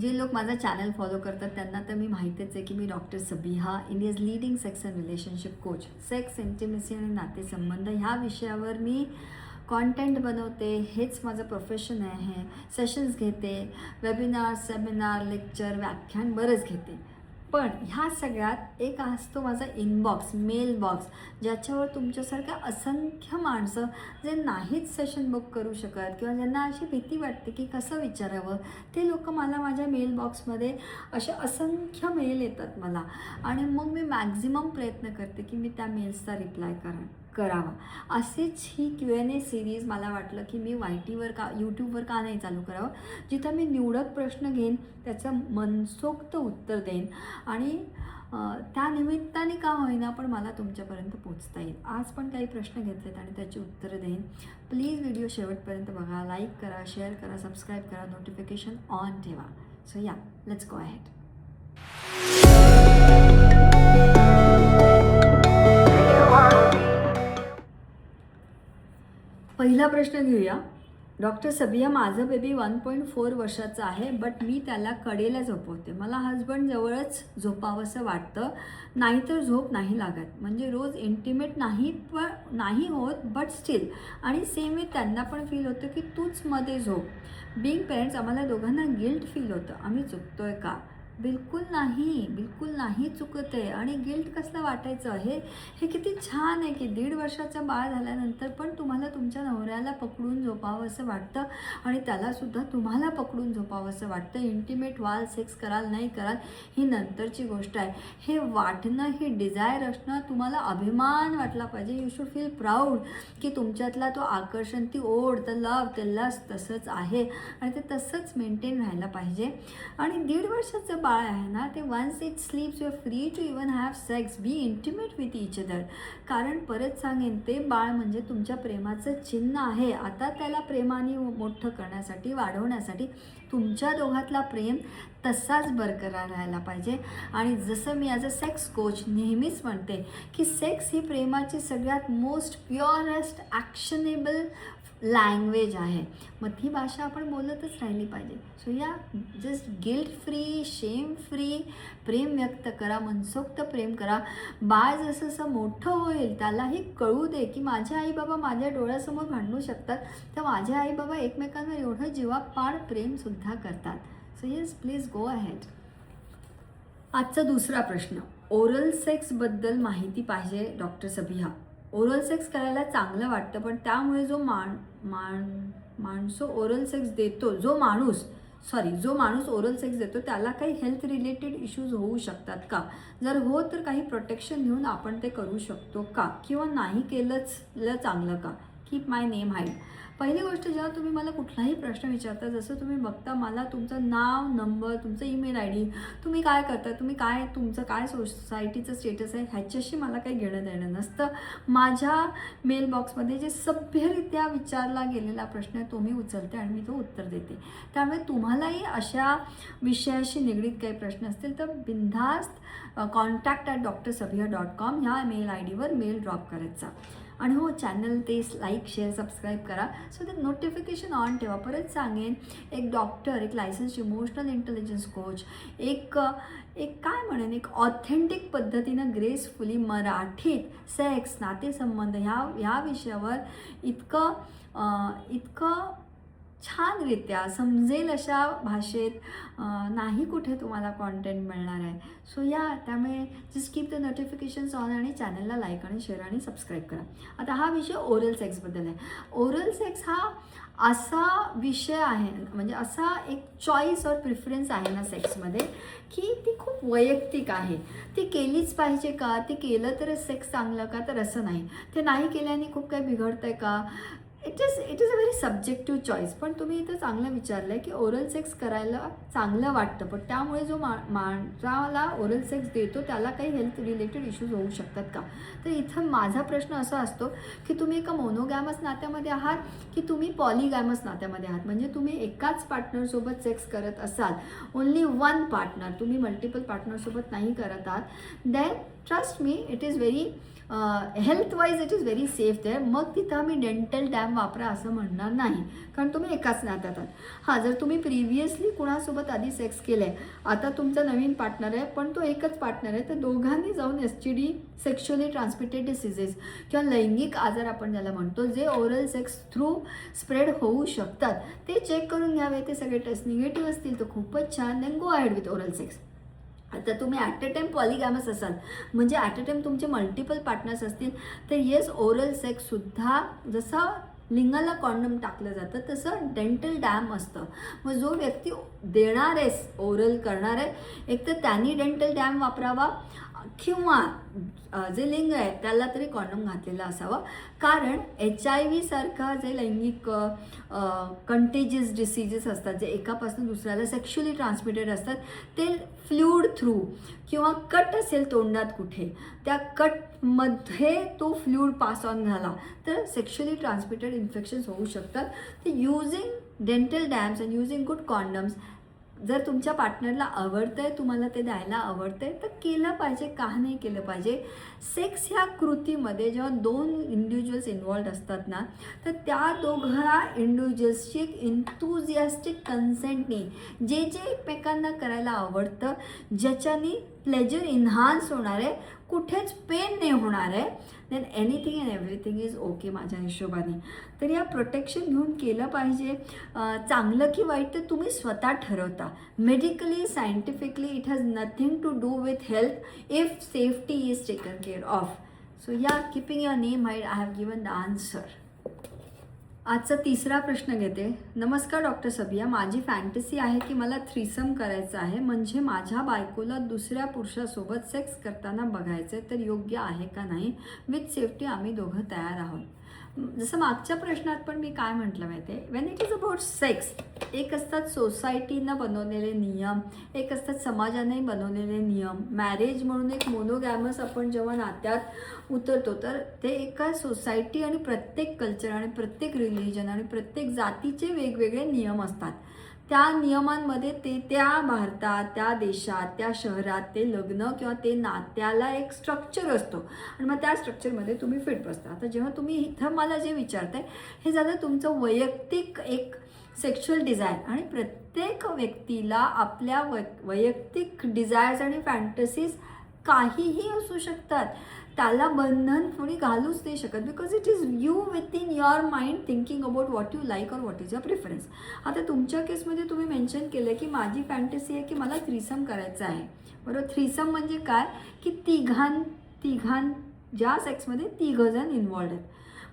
जे लोक माझा चॅनल फॉलो करतात त्यांना तर मी माहितीच आहे की मी doctor Sabiha India's leading sex and relationship coach sex intimacy आणि नातेसंबंध ह्या विषयावर मी कॉन्टेंट बनवते. हेच माझं प्रोफेशन आहे. सेशन्स घेते वेबिनार सेमिनार लेक्चर व्याख्यान बरंच घेते. पण ह्या सगळ्यात एक असतो माझा इनबॉक्स मेल बॉक्स ज्याच्यावर तुमच्यासारख्या असंख्य माणसं जे नाहीच सेशन बुक करू शकत किंवा ज्यांना अशी भीती वाटते की कसं विचारावं ते लोक मला माझ्या मेल बॉक्समध्ये असे असंख्य मेल येतात मला. आणि मग मी मॅक्झिमम प्रयत्न करते की मी त्या मेल्सचा रिप्लाय करा करावा. असेच ही क्यू एन ए सिरीज मला वाटलं की मी वाय टीवर का यूट्यूबवर का नाही चालू करावं? जिथं मी निवडक प्रश्न घेईन त्याचं मनसोक्त उत्तर देईन. आणि त्या निमित्ताने का होईना पण मला तुमच्यापर्यंत पोचता येईल. आज पण काही प्रश्न घेतलेत आणि त्याची उत्तरं देईन. प्लीज व्हिडिओ शेवटपर्यंत बघा लाईक करा शेअर करा सबस्क्राईब करा नोटिफिकेशन ऑन ठेवा. So yeah let's go ahead पहिला प्रश्न घेऊया. डॉक्टर सबिया माझं बेबी वन पॉईंट फोर वर्षाचं आहे बट मी त्याला कडेला झोपवते. मला हजबंड जवळच झोपावंसं वाटतं. नाहीतर झोप नाही लागत. म्हणजे रोज इंटिमेट नाही पण नाही होत बट स्टील आणि सेम वे त्यांना पण फील होतं की तूच मध्ये झोप. बिंग पेरेंट्स आम्हाला दोघांना गिल्ट फील होतं. आम्ही चुकतोय का? बिलकुल नाही बिलकुल नाही चुकत आहे. आणि गिल्ट कसलं वाटायचं? हे हे किती छान आहे की दीड वर्षाचं बाळ झाल्यानंतर पण तुम्हाला तुमच्या नवऱ्याला पकडून झोपावं असं वाटतं आणि त्यालासुद्धा तुम्हाला पकडून झोपावं असं वाटतं. इंटिमेट व्हाल सेक्स कराल नाही कराल ही नंतरची गोष्ट आहे. हे वाटणं ही डिझायर असणं तुम्हाला अभिमान वाटला पाहिजे. यू शूड फील प्राऊड की तुमच्यातला तो आकर्षण ती ओढ द लव ते लस तसंच आहे. आणि ते तसंच मेंटेन राहायला पाहिजे. आणि दीड वर्षाचं बाळ आहे ना ते once it sleeps you free to even have sex be intimate with each other कारण परत सांगेन ते बाळ म्हणजे तुमच्या प्रेमाचं चिन्ह आहे. आता त्याला प्रेमाने मोठं करण्यासाठी वाढवण्यासाठी तुमच्या दोघातला प्रेम तसाच बरकरार राहायला पाहिजे. आणि जसं मी ॲज अ सेक्स कोच नेहमीच म्हणते की सेक्स ही प्रेमाची सगळ्यात मोस्ट प्युअरेस्ट ॲक्शनेबल लँग्वेज आहे. मग ती भाषा आपण बोलतच राहिली पाहिजे. So yeah just guilt free shame free प्रेम व्यक्त करा मनसोक्त प्रेम करा. बाळ जसं जसं मोठं होईल त्यालाही कळू दे की माझे आई बाबा माझ्या डोळ्यासमोर भांडू शकतात. तर माझे आई बाबा एकमेकांना एवढं जीवापाड प्रेमसुद्धा करतात. So yes please go ahead आजचा दुसरा प्रश्न. ओरल सेक्सबद्दल माहिती पाहिजे डॉक्टर सबिहा. ओरल सेक्स करायला चांगलं वाटतं पण त्यामुळे जो माण माण माणसं ओरल सेक्स देतो जो माणूस सॉरी जो माणूस ओरल सेक्स देतो त्याला काही हेल्थ रिलेटेड इश्यूज होऊ शकतात का? जर हो तर काही प्रोटेक्शन घेऊन आपण ते करू शकतो का? किंवा नाही केलंच ल चांगलं का? कीप माय नेम हाईड पहिली गोष्ट जेव्हा तुम्ही मला कुठलाही प्रश्न विचारता जसं तुम्ही बघता मला तुमचं नाव नंबर तुमचं ईमेल आय डी तुम्ही काय करता तुम्ही काय तुमचं काय सोसायटीचं स्टेटस आहे ह्याच्याशी मला काही घेणं देणं नसतं. माझ्या मेल बॉक्समध्ये जे सभ्यरित्या विचारला गेलेला प्रश्न आहे तो मी उचलते आणि मी तो उत्तर देते. त्यामुळे तुम्हालाही अशा विषयाशी निगडीत काही प्रश्न असतील तर बिनधास्त contact at doctor Sabhiya dot com ह्या मेल आय डीवर मेल ड्रॉप करायचा आणि हो चॅनल ते लाईक शेअर सबस्क्राईब करा. सो ते नोटिफिकेशन ऑन ठेवा. परत सांगेन एक डॉक्टर एक लायसन्स इमोशनल इंटेलिजन्स कोच एक एक काय म्हणेन एक ऑथेंटिक पद्धतीनं ग्रेसफुली मराठीत सेक्स नातेसंबंध ह्या ह्या विषयावर इतकं इतकं छानरित्या समजेल अशा भाषेत नाही कुठे तुम्हाला कॉन्टेंट मिळणार आहे. सो या त्यामुळे just keep the notifications on आणि चॅनलला लाईक आणि शेअर आणि सबस्क्राईब करा. आता हा विषय ओरल सेक्सबद्दल आहे. ओरल सेक्स हा असा विषय आहे म्हणजे असा एक चॉईस और प्रिफरन्स आहे ना सेक्समध्ये की ती खूप वैयक्तिक आहे. ती केलीच पाहिजे का? ती केलं तरच सेक्स चांगलं का? तर असं नाही. ते नाही केल्याने खूप काही बिघडतं आहे का? It is it is a very subjective choice पण तुम्ही इथं चांगलं विचारलं आहे की ओरल सेक्स करायला चांगलं वाटतं. पण त्यामुळे जो मा माणसाला ओरल सेक्स देतो त्याला काही हेल्थ रिलेटेड इश्यूज होऊ शकतात का? तर इथं माझा प्रश्न असा असतो की तुम्ही एका मोनोगॅमस नात्यामध्ये आहात की तुम्ही पॉलिगॅमस नात्यामध्ये आहात? म्हणजे तुम्ही एकाच पार्टनरसोबत सेक्स करत असाल ओन्ली वन पार्टनर तुम्ही मल्टिपल पार्टनरसोबत नाही करत आहात then trust me it is very health wise it is very safe there मग तिथं आम्ही डेंटल डॅम वापरा असं म्हणणार नाही. कारण तुम्ही एकाच नात्यात आहात. हां जर तुम्ही प्रिव्हियसली कुणासोबत आधी सेक्स केलं आहे आता तुमचा नवीन पार्टनर आहे पण तो एकच पार्टनर आहे तर दोघांनी जाऊन S T D sexually transmitted diseases किंवा लैंगिक आजार आपण ज्याला म्हणतो जे ओरल सेक्स थ्रू स्प्रेड होऊ शकतात ते चेक करून घ्यावे. ते सगळे टेस्ट निगेटिव्ह असतील तर खूपच छान. Then go ahead with oral sex आता तुम्ही ॲट अ टाईम पॉलिगॅमस असाल म्हणजे ॲट अ टाईम तुमचे मल्टिपल पार्टनर्स असतील तर येस ओरल सेक्ससुद्धा जसा लिंगाला कॉन्डम टाकलं जातं तसं डेंटल डॅम असतं. मग जो व्यक्ती देणार आहे ओरल करणार आहे एक तर त्यांनी डेंटल डॅम वापरावा. किंवा जे लिंग आहे त्याला तरी कॉन्डम घातलेला असावा. कारण एच आय व्हीसारखा जे लैंगिक कंटेजियस डिसीजेस असतात जे एकापासून दुसऱ्याला सेक्शुअली ट्रान्समिटेड असतात ते फ्ल्यूड थ्रू किंवा कट असेल तोंडात कुठे त्या कटमध्ये तो फ्ल्यूड पास ऑन झाला तर सेक्शुअली ट्रान्समिटेड इन्फेक्शन्स होऊ शकतात. ते using dental dams and using good condoms जर तुमच्या पार्टनरला आवडतं आहे तुम्हाला ते द्यायला आवडतं आहे तर केलं पाहिजे का नाही केलं पाहिजे? सेक्स ह्या कृतीमध्ये जेव्हा दोन इंडिव्हिज्युअल्स इन्वॉल्ड असतात ना तर त्या दोघा इंडिव्हिज्युअल्सची एक इंथुझियास्टिक कन्सेंटनी जे जे एकमेकांना करायला आवडतं ज्याच्यानी प्लेजर इन्हान्स होणार आहे कुठेच पेन नाही होणार. आहे then anything and everything is okay माझ्या हिशोबाने. तर या प्रोटेक्शन घेऊन केलं पाहिजे. चांगलं की वाईट तर तुम्ही स्वतः ठरवता. Medically scientifically it has nothing to do with health if safety is taken care of so yeah keeping your name I I have given the answer आजचा तिसरा प्रश्न घेते. नमस्कार डॉक्टर सबिया. माझी फॅन्टसी आहे की मला थ्रीसम करायचं आहे म्हणजे माझ्या बायकोला दुसऱ्या पुरुषासोबत सेक्स करताना बघायचं तर योग्य आहे का नाही? विथ सेफ्टी आम्ही दोघं तयार आहोत. जसं मागच्या प्रश्नात पण मी काय म्हटलं माहिती आहे when it is about sex एक असतात सोसायटीनं बनवलेले नियम एक असतात समाजाने बनवलेले नियम. मॅरेज म्हणून एक मोनोगॅमस आपण जेव्हा नात्यात उतरतो तर ते एका सोसायटी आणि प्रत्येक कल्चर आणि प्रत्येक रिलिजन आणि प्रत्येक जातीचे वेगवेगळे नियम असतात. त्या नियमांमध्ये ते त्या भारतात त्या देशात त्या शहरात ते लग्न किंवा ते नात्याला एक स्ट्रक्चर असतो. आणि मग त्या स्ट्रक्चरमध्ये तुम्ही फिट बसता. आता जेव्हा तुम्ही इथं मला जे विचारताय हे झालं तुमचं वैयक्तिक एक सेक्शुअल डिझायर आणि प्रत्येक व्यक्तीला आपल्या वै वैयक्तिक डिझायर्स आणि फॅन्टसीज काहीही असू शकतात. त्याला बंधन कोणी घालूच नाही शकत. Because it is you with in your mind thinking about what you like or what is your preference आता तुमच्या केसमध्ये तुम्ही मेन्शन केलं की माझी फॅन्टसी आहे की मला थ्रीसम करायचं आहे. बरोबर थ्रीसम म्हणजे काय? की तिघां तिघां ज्या सेक्समध्ये तिघजण इन्वॉल्ड आहेत.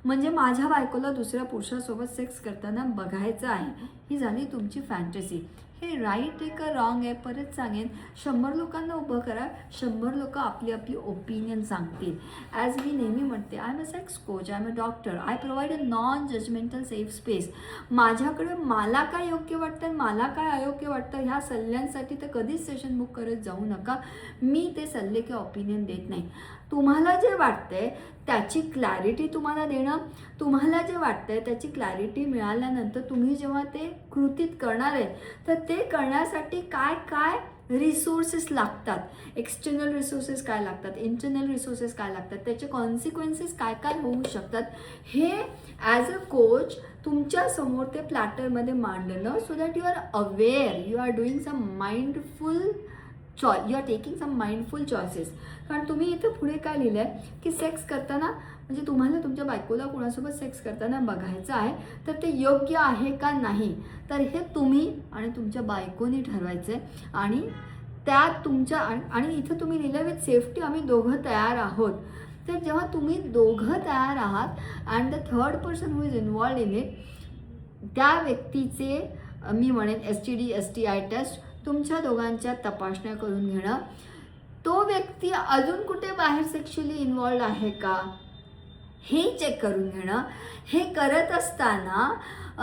म्हणजे माझ्या बायकोला दुसऱ्या पुरुषासोबत सेक्स करताना बघायचं आहे. ही झाली तुमची फॅन्टसी हे राईट आहे का रॉंग आहे परत सांगेन. शंभर लोकांना उभं करा शंभर लोक आपली आपली ओपिनियन सांगतील. ॲज मी नेहमी म्हणते I am a sex coach I am a doctor I provide a non judgmental safe space माझ्याकडे मला काय योग्य वाटतं मला काय अयोग्य वाटतं ह्या सल्ल्यांसाठी तर कधीच सेशन बुक करत जाऊ नका. मी ते सल्ले किंवा ओपिनियन देत नाही. तुम्हाला जे वाटतंय त्याची क्लॅरिटी तुम्हाला देणं तुम्हाला जे वाटतंय त्याची क्लॅरिटी मिळाल्यानंतर तुम्ही जेव्हा ते कृतीत करणार आहे तर ते करण्यासाठी काय काय रिसोर्सेस लागतात? एक्सटर्नल रिसोर्सेस काय लागतात? इंटरनल रिसोर्सेस काय लागतात? त्याचे कॉन्सिक्वेन्सेस काय काय होऊ शकतात? हे ॲज अ कोच तुमच्यासमोर ते प्लॅटरमध्ये मांडणं so that you are aware you are doing some mindful cho you are taking some mindful choices कारण तुम्ही इथं पुढे काय लिहिलं आहे की सेक्स करताना म्हणजे तुम्हाला तुमच्या बायकोला कोणासोबत सेक्स करताना बघायचं आहे तर ते योग्य आहे का नाही? तर हे तुम्ही आणि तुमच्या बायकोनी ठरवायचं आहे आणि त्यात तुमच्या आणि आणि इथं तुम्ही लिहिलं विथ सेफ्टी आम्ही दोघं तयार आहोत. तर जेव्हा तुम्ही दोघं तयार आहात and the third person who is involved in it त्या व्यक्तीचे मी म्हणेन S T D S T I test तुमच्या दोघांच्या तपासण्या करून घेणं. तो व्यक्ती अजून कुठे बाहेर सेक्शुअली इन्वॉल्ड आहे का? हे चेक करून घेणं. हे करत असताना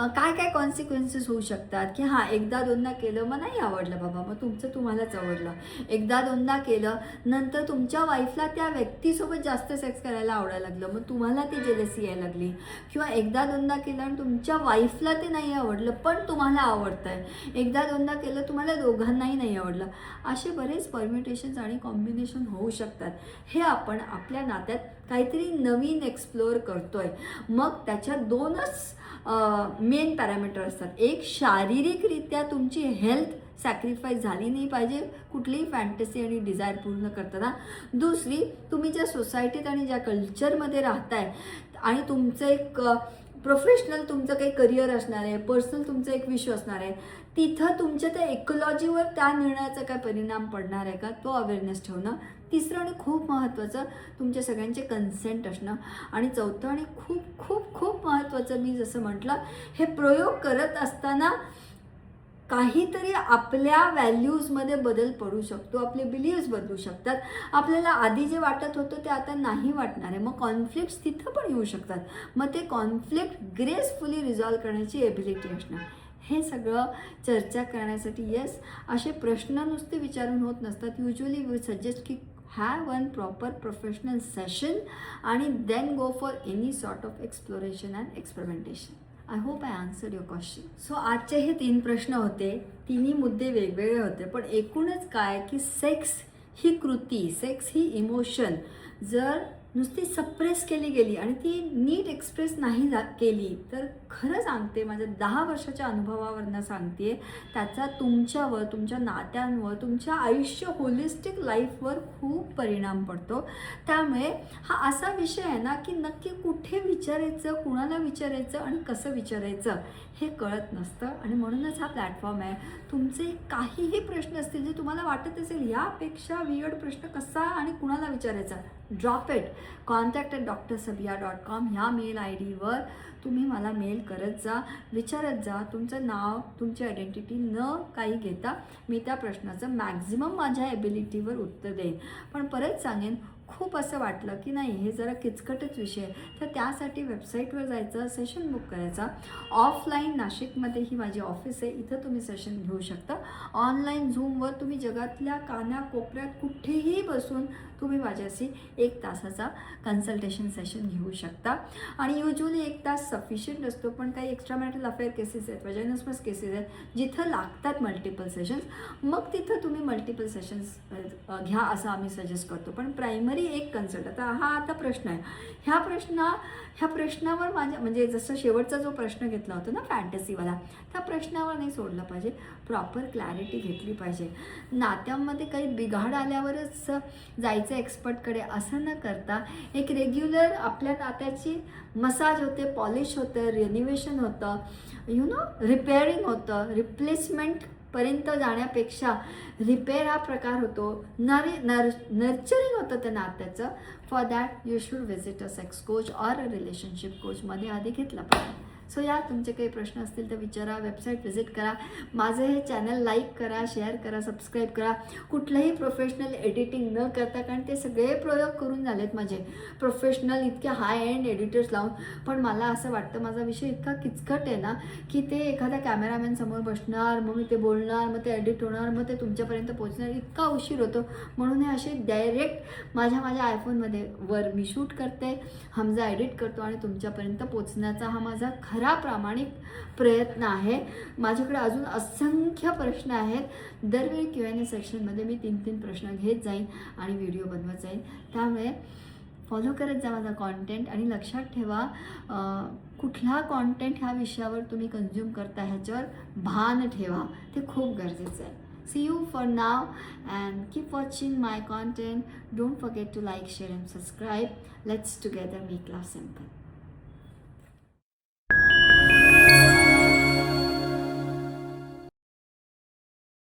काय काय कॉन्सिक्वेन्सेस होऊ शकतात? की हां एकदा दोनदा केलं मग नाही आवडलं बाबा मग तुमचं तुम्हालाच आवडलं. एकदा दोनदा केलं नंतर तुमच्या वाईफला त्या व्यक्तीसोबत जास्त सेक्स करायला आवडायला लागलं मग तुम्हाला ती जेलसी यायला लागली. किंवा एकदा दोनदा केलं आणि तुमच्या वाईफला ते नाही आवडलं पण तुम्हाला आवडतं आहे एकदा दोनदा केलं तुम्हाला दोघांनाही नाही आवडलं. असे बरेच परम्युटेशन्स आणि कॉम्बिनेशन होऊ शकतात. हे आपण आपल्या नात्यात काहीतरी नवीन एक्सप्लोअर करतोय. मग त्याच्या दोनच मेन पॅरामीटर असतात. एक शारीरिकरित्या तुमची हेल्थ सॅक्रिफाईस झाली नाही पाहिजे कुठलीही फॅन्टसी आणि डिझायर पूर्ण करताना. दुसरी तुम्ही ज्या सोसायटीत आणि ज्या कल्चरमध्ये राहताय आणि तुमचं एक प्रोफेशनल तुमचं काही करिअर असणार आहे पर्सनल तुमचं एक विश्व असणार आहे तिथं तुमच्या त्या इकोलॉजीवर त्या निर्णयाचा काय परिणाम पडणार आहे का? तो अवेअरनेस ठेवणं. तिसरं आणि खूप महत्त्वाचं तुमच्या सगळ्यांचे कन्सेंट असणं. आणि चौथं आणि खूप खूप खूप महत्त्वाचं मी जसं म्हटलं हे प्रयोग करत असताना काहीतरी आपल्या व्हॅल्यूजमध्ये बदल पडू शकतो आपले बिलीव्स बदलू शकतात. आपल्याला आधी जे वाटत होतं ते आता नाही वाटणार आहे. मग कॉन्फ्लिक्ट्स तिथं पण येऊ शकतात. मग ते कॉन्फ्लिक्ट ग्रेसफुली रिझॉल्व करण्याची एबिलिटी असणार. हे सगळं चर्चा करण्यासाठी येस असे प्रश्न नुसते विचारून होत नसतात. युजली वी सजेस्ट की have one proper professional session आणि then go for any sort of exploration and experimentation I hope I answer your question so आजचे हे तीन प्रश्न होते. तिन्ही मुद्दे वेगवेगळे होते. पण एकूणच काय की सेक्स ही कृती सेक्स ही इमोशन जर नुसती सप्रेस केली गेली आणि ती नीट एक्सप्रेस नाही जा केली तर खरं सांगते माझ्या दहा वर्षाच्या अनुभवावरनं सांगते त्याचा तुमच्यावर तुमच्या नात्यांवर तुमच्या आयुष्य होलिस्टिक लाईफवर खूप परिणाम पडतो. त्यामुळे हा असा विषय आहे ना की नक्की कुठे विचारायचं कुणाला विचारायचं आणि कसं विचारायचं हे कळत नसतं. आणि म्हणूनच हा प्लॅटफॉर्म आहे. तुमचे काहीही प्रश्न असतील जे तुम्हाला वाटत असेल यापेक्षा वियड प्रश्न कसा आणि कुणाला विचारायचा? Drop it contact at doctor Sabiya dot com ह्या मेल आय डीवर तुम्ही मला मेल करत जा विचारत जा. तुमचं नाव तुमची आयडेंटिटी न काही घेता मी त्या प्रश्नाचं मॅक्झिमम माझ्या एबिलिटीवर उत्तर देईन. पण परत सांगेन खूप असं वाटलं की नाही हे जरा किचकटच विषय तर त्यासाठी वेबसाईटवर जायचं सेशन बुक करायचा. ऑफलाईन नाशिकमध्ये ही माझी ऑफिस आहे. इथं तुम्ही सेशन घेऊ शकता. ऑनलाईन झूमवर तुम्ही जगातल्या काना कोपऱ्यात कुठेही बसून तुम्ही माझ्याशी एक तासाचा कन्सल्टेशन सेशन घेऊ शकता. आणि युजली एक तास सफिशियंट असतो पण काही एक्स्ट्रा मॅरिटल अफेअर केसेस आहेत वजनसमस केसेस आहेत जिथं लागतात मल्टिपल सेशन्स मग तिथं तुम्ही मल्टिपल सेशन्स घ्या असं आम्ही सजेस्ट करतो. पण प्रायमरी एक कन्सल्ट आता हा आता प्रश्न आहे. ह्या प्रश्न ह्या प्रश्नावर माझ्या म्हणजे जसं शेवटचा जो प्रश्न घेतला होता ना फॅन्टसीवाला त्या प्रश्नावर नाही सोडलं पाहिजे. प्रॉपर क्लॅरिटी घेतली पाहिजे. नात्यामध्ये काही बिघाड आल्यावरच जायचं एक्सपर्टकडे असं न करता एक रेग्युलर आपल्या नात्याची मसाज होते पॉलिश होतं रिनिवेशन होतं यु नो रिपेअरिंग होतं रिप्लेसमेंट पर्यंत जाण्यापेक्षा रिपेअर हा प्रकार होतो. नरी नर नर्चरिंग होतं त्या नात्याचं for that you should visit a sex coach or a relationship कोचमध्ये आधी घेतला पाहिजे. सो या तुमचे काही प्रश्न असतील तर विचारा वेबसाईट व्हिजिट करा. माझं हे चॅनल लाईक करा शेअर करा सबस्क्राईब करा. कुठलंही प्रोफेशनल एडिटिंग न करता कारण ते सगळे प्रयोग करून झालेत माझे. प्रोफेशनल इतके हाय एंड एडिटर्स लावून. पण मला असं वाटतं माझा विषय इतका किचकट आहे ना की ते एखाद्या कॅमेरामॅन समोर बसणार मग मी ते बोलणार मग ते एडिट होणार मग ते तुमच्यापर्यंत पोहोचणार. इतका उशीर होतो. म्हणून हे असे डायरेक्ट माझ्या माझ्या आयफोनमध्ये वर मी शूट करते हमजा एडिट करतो आणि तुमच्यापर्यंत पोचण्याचा हा माझा खरा प्रामाणिक प्रयत्न आहे. माझ्याकडे अजून असंख्य प्रश्न आहेत. दरवेळी क्यू एन ए सेक्शनमध्ये मी तीन तीन प्रश्न घेत जाईन आणि व्हिडिओ बनवत जाईन. त्यामुळे फॉलो करत जा माझा कॉन्टेंट आणि लक्षात ठेवा कुठला कॉन्टेंट ह्या विषयावर तुम्ही कन्झ्युम करता ह्याच्यावर भान ठेवा. ते खूप गरजेचं आहे. See you for now and keep watching my content don't forget to like share and subscribe let's together make love simple